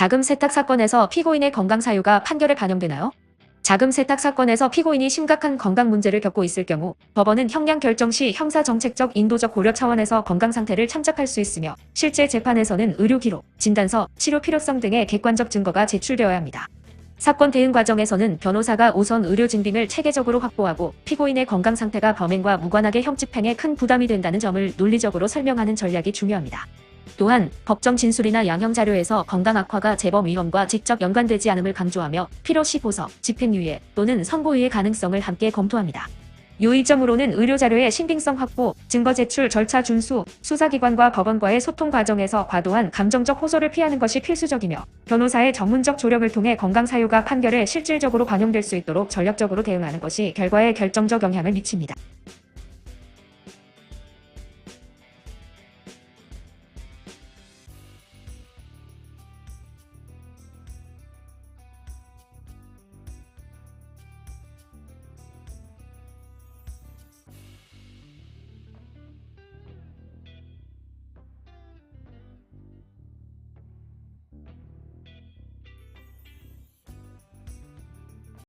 자금 세탁 사건에서 피고인의 건강 사유가 판결에 반영되나요? 자금 세탁 사건에서 피고인이 심각한 건강 문제를 겪고 있을 경우 법원은 형량 결정 시 형사 정책적 인도적 고려 차원에서 건강 상태를 참작할 수 있으며 실제 재판에서는 의료 기록, 진단서, 치료 필요성 등의 객관적 증거가 제출되어야 합니다. 사건 대응 과정에서는 변호사가 우선 의료 증빙을 체계적으로 확보하고 피고인의 건강 상태가 범행과 무관하게 형 집행에 큰 부담이 된다는 점을 논리적으로 설명하는 전략이 중요합니다. 또한 법정 진술이나 양형 자료에서 건강 악화가 재범 위험과 직접 연관되지 않음을 강조하며 필요시 보석, 집행유예 또는 선고유예 가능성을 함께 검토합니다. 요일점으로는 의료 자료의 신빙성 확보, 증거 제출 절차 준수, 수사기관과 법원과의 소통 과정에서 과도한 감정적 호소를 피하는 것이 필수적이며 변호사의 전문적 조력을 통해 건강 사유가 판결에 실질적으로 반영될 수 있도록 전략적으로 대응하는 것이 결과에 결정적 영향을 미칩니다.